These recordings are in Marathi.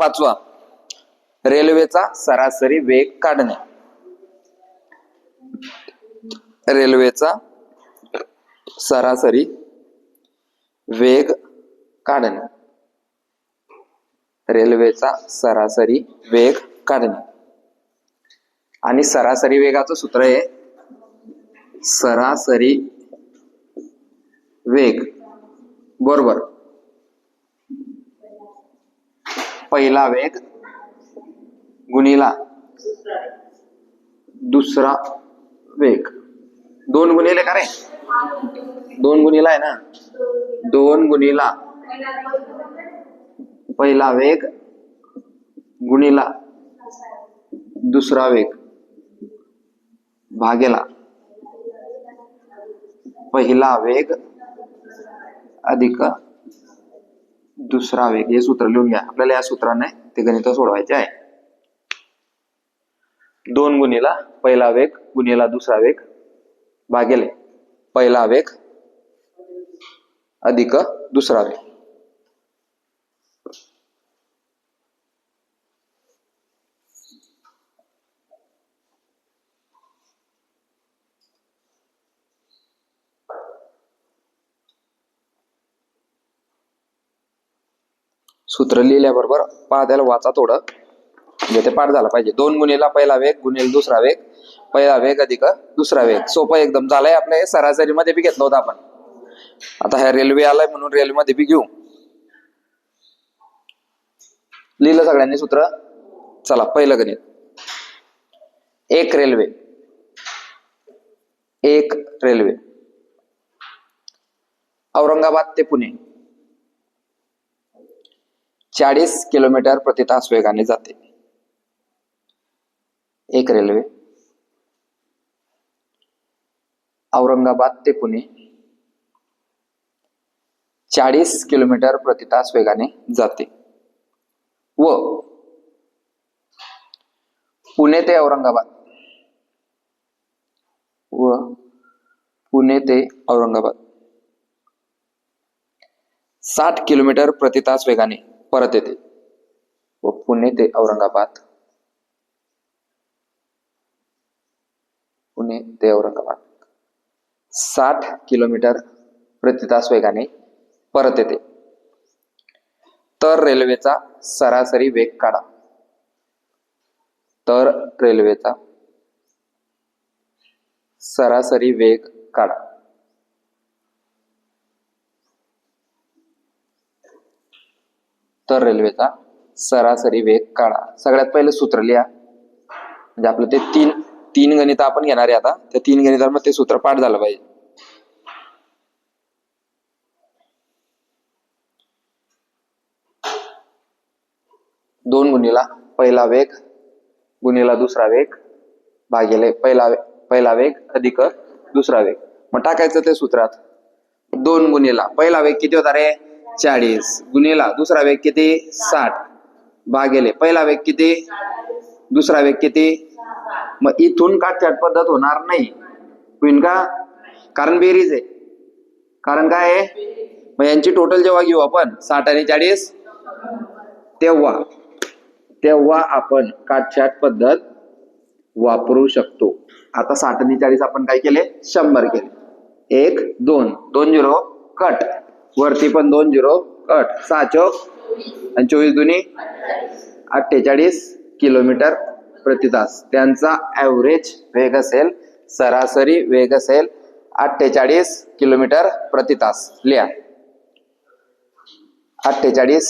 पाचवा. रेल्वेचा सरासरी वेग काढणे. रेल्वेचा सरासरी वेग काढणे. रेल्वेचा सरासरी वेग काढणे. आणि सरासरी वेगाचं सूत्र आहे सरासरी वेग. बरोबर. पहिला वेग गुणिला। दुसरा वेग। दोन गुणिले का रे? दोन गुणिला आहे ना? दोन गुणिला। पहिला वेग गुणिला। दुसरा वेग भागेला। पहिला वेग अधिक दुसरा वेग हे सूत्र लिहून घ्या. आपल्याला या सूत्राने ते गणित सोडवायचे आहे. दोन गुणीला पहिला वेग गुणीला दुसरा वेग भागेले. पहिला वेग अधिक दुसरा वेग. सूत्र लिहिल्याबरोबर पहा त्याला वाचा थोडं म्हणजे ते पाठ झाला पाहिजे. दोन गुन्हेला पहिला वेग गुणिले दुसरा वेग पहिला वेग अधिक दुसरा वेग. सोपं एकदम. झालंय आपल्या हे सरासरी मध्ये बी घेतलं होतं आपण. आता ह्या रेल्वे आलाय म्हणून रेल्वे मध्ये बी घेऊ. लिहिलं सगळ्यांनी सूत्र? चला पहिलं गणित. एक रेल्वे. एक रेल्वे. औरंगाबाद ते पुणे. चाळीस किलोमीटर प्रति तास वेगाने जाते. एक रेल्वे. औरंगाबाद ते पुणे. चाळीस किलोमीटर प्रति तास वेगाने जाते. व पुणे ते औरंगाबाद. व पुणे ते औरंगाबाद. साठ किलोमीटर प्रति तास वेगाने परत येते. व पुणे ते औरंगाबाद. पुणे ते औरंगाबाद. साठ किलोमीटर प्रतितास वेगाने परत येते. तर रेल्वेचा सरासरी वेग काढा. तर रेल्वेचा सरासरी वेग काढा. तर रेल्वेचा सरासरी वेग काढा. सगळ्यात पहिलं सूत्र लिहा. म्हणजे आपलं ते तीन तीन गणित आपण घेणार आहे आता. त्या तीन गणितांमध्ये ते सूत्र पाठ झालं पाहिजे. दोन गुणीला पहिला वेग गुणीला दुसरा वेग भागेले पहिला वे- पहिला वेग अधिक दुसरा वेग. मग टाकायचं ते सूत्रात. दोन गुणीला पहिला वेग किती होता रे? चाळीस गुन्हेला दुसरा वेग किती? साठ. भागेले. पहिला वेग किती? दुसरा वेग किती? मग इथून काटछाट पद्धत होणार नाही? होईन का? कारण बेरीज आहे. कारण काय आहे? मग यांची टोटल जेव्हा घेऊ आपण साठ आणि चाळीस तेव्हा तेव्हा आपण काटछाट पद्धत वापरू शकतो? आता साठ आणि चाळीस आपण काय केले? शंभर केले. एक दोन. दोन झिरो. कट. वरती पण दोन झिरो. कट. सहा चौक. आणि चोवीस दुनी. अठ्ठेचाळीस किलोमीटर प्रति तास. त्यांचा ॲव्हरेज वेग असेल सरासरी वेग असेल अठ्ठेचाळीस किलोमीटर प्रति तास. लिहा. अठ्ठेचाळीस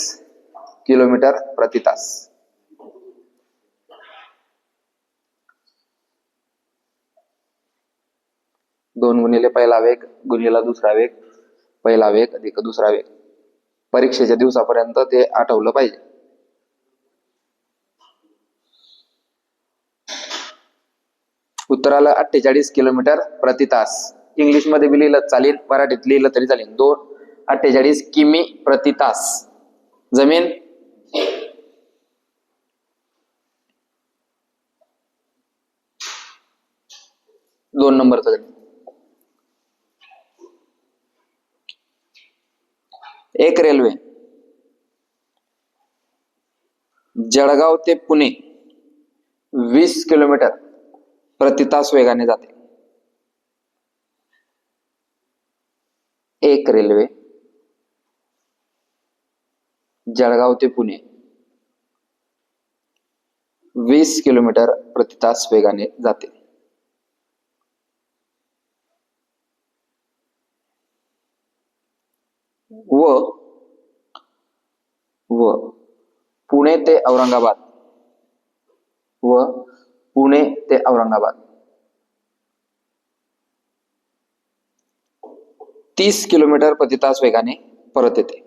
किलोमीटर प्रति तास. दोन गुणिले पहिला वेग गुणिला दुसरा वेग. पहिला वेग अधिक दुसरा वेग. परीक्षेच्या दिवसापर्यंत ते आठवलं पाहिजे. उत्तराला अठ्ठेचाळीस किलोमीटर प्रति तास. इंग्लिशमध्ये बी लिहिलं चालेल मराठीत लिहिलं तरी चालेल. दोन अठ्ठेचाळीस किमी प्रति तास. जमीन? दोन नंबरचं गणित एक रेल्वे. जळगाव ते पुणे वीस किलोमीटर प्रतितास वेगाने जाते. एक रेल्वे. जळगाव ते पुणे वीस किलोमीटर प्रतितास वेगाने जाते. व व पुणे ते औरंगाबाद. व पुणे ते औरंगाबाद. तीस किलोमीटर प्रति तास वेगाने परत येते.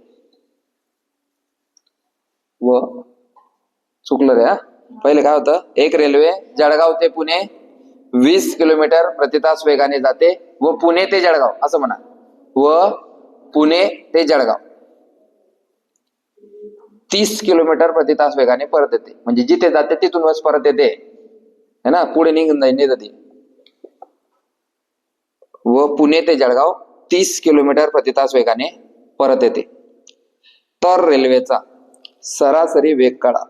व चुकलं रे पहिले काय होतं एक रेल्वे जळगाव ते पुणे वीस किलोमीटर प्रति तास वेगाने जाते व पुणे ते जळगाव असं म्हणा. व पुणे ते जळगाव. तीस किलोमीटर प्रति तास वेगाने परत येते. म्हणजे जिथे जाते तिथून बस परत येते. है ना? पुढे निघून जाईल नाही व पुणे ते जळगाव तीस किलोमीटर प्रति तास वेगाने परत येते. तर रेल्वेचा सरासरी वेग काढा.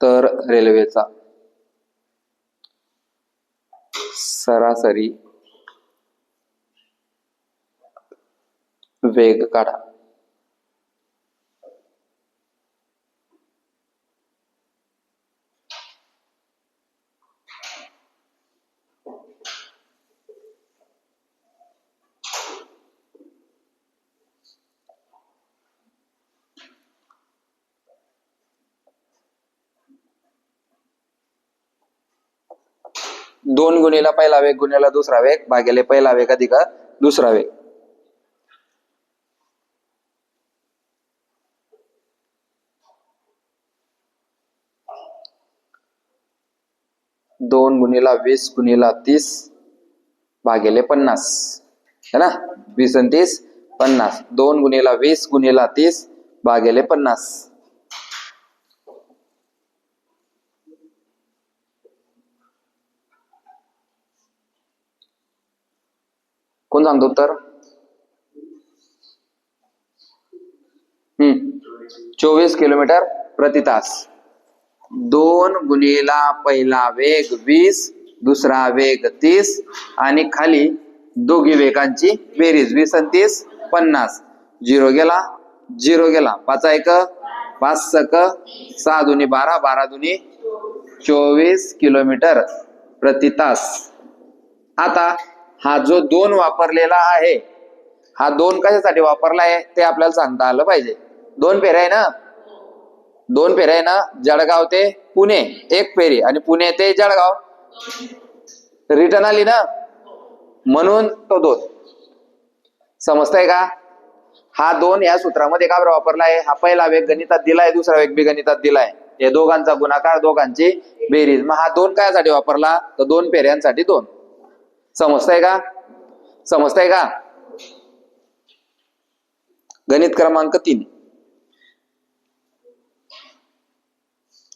तर रेल्वेचा सरासरी वेग काढा. दोन गुणीला पहिला वेग गुणीला दुसरा वेग भागेले पहिला वेग अधिक दुसरा वेग. दोन गुणिला वीस गुणिला तीस भागिले पन्नास. है ना? वीस आणि तीस पन्नास. दोन गुणिला वीस गुणिला तीस भागिले पन्नास. कोण सांगतो उत्तर? हम्म. चोवीस किलोमीटर प्रति तास. दोन गुणीला पहिला वेग वीस दुसरा वेग तीस आणि खाली दोघी वेगांची बेरीज वीस आणि तीस पन्नास. झिरो गेला झिरो गेला. पाच एक पाच सक सहा दुनी बारा बारा दुनी चोवीस किलोमीटर प्रति तास. आता हा जो दोन वापरलेला आहे हा दोन कशासाठी वापरला आहे ते आपल्याला सांगता आलं पाहिजे. दोन फेऱ्या आहे ना? दोन फेऱ्या आहे ना जळगाव ते पुणे एक फेरी. आणि पुणे ते जळगाव. रिटर्न आली ना म्हणून तो दोन. समजताय का? हा दोन या सूत्रामध्ये का बरं वापरला आहे हा पहिला वेग गणितात दिलाय दुसरा वेग बी गणितात दिलाय. या दोघांचा गुणाकार दोघांची बेरीज. मग हा दोन कायसाठी वापरला? तर दोन फेऱ्यांसाठी दोन. समजताय का? समजताय का? गणित क्रमांक तीन.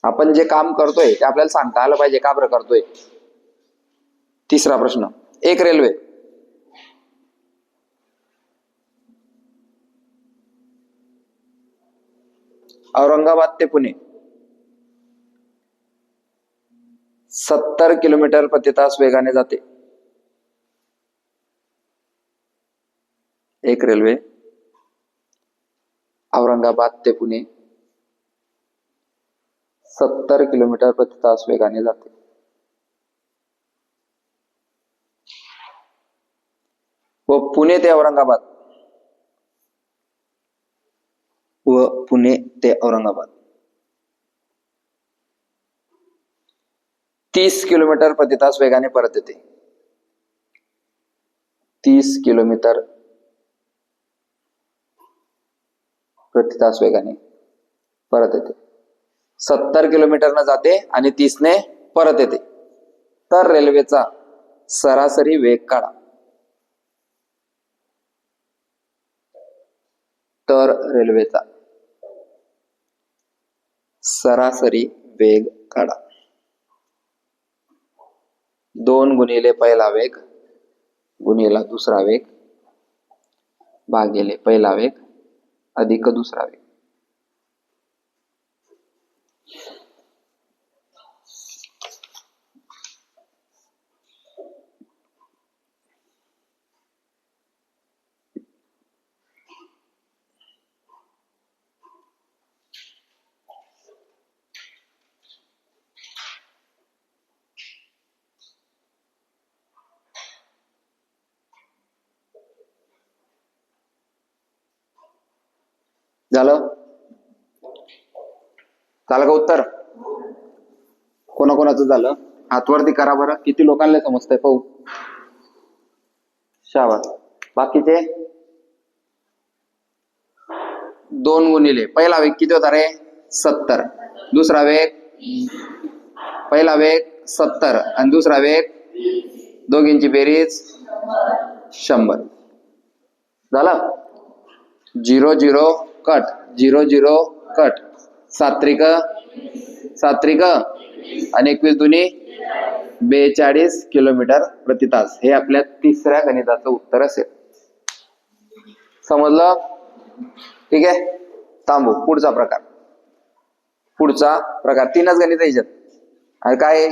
आपण जे काम करतोय ते आपल्याला सांगता आलं पाहिजे का बरं करतोय? तिसरा प्रश्न. एक रेल्वे. औरंगाबाद ते पुणे. सत्तर किलोमीटर प्रति तास वेगाने जाते. एक रेल्वे. औरंगाबाद ते पुणे. सत्तर किलोमीटर प्रति तास वेगाने जाते. व पुणे ते औरंगाबाद. व पुणे ते औरंगाबाद. तीस किलोमीटर प्रति तास वेगाने परत येते. तीस किलोमीटर प्रति तास वेगाने परत येते. सत्तर किलोमीटरनं जाते आणि तीसने परत येते. तर रेल्वेचा सरासरी वेग काढा. तर रेल्वेचा सरासरी वेग काढा. दोन गुणिले पहिला वेग गुणिला दुसरा वेग भागिले पहिला वेग अधिक दुसरा वेग. झालं? झालं का उत्तर? कोणाकोणाचं झालं? हातवरती करा बरं. किती लोकांना समजतंय पाहू. शाबास. बाकीचे? दोन गुणिले. पहिला वेग किती होता रे? सत्तर. दुसरा वेग? पहिला वेग सत्तर. आणि दुसरा वेग? दोघींची बेरीज शंभर. झालं? Zero zero cut. Zero zero cut. सात्रिक सात्रिक. आणि एकवीस दुनी बेचाळीस किलोमीटर प्रति तास. हे आपल्या तिसऱ्या गणिताचं उत्तर असेल. समजलं? ठीक आहे? थांबू. पुढचा प्रकार. पुढचा प्रकार. तीनच गणित याच्यात. आणि काय?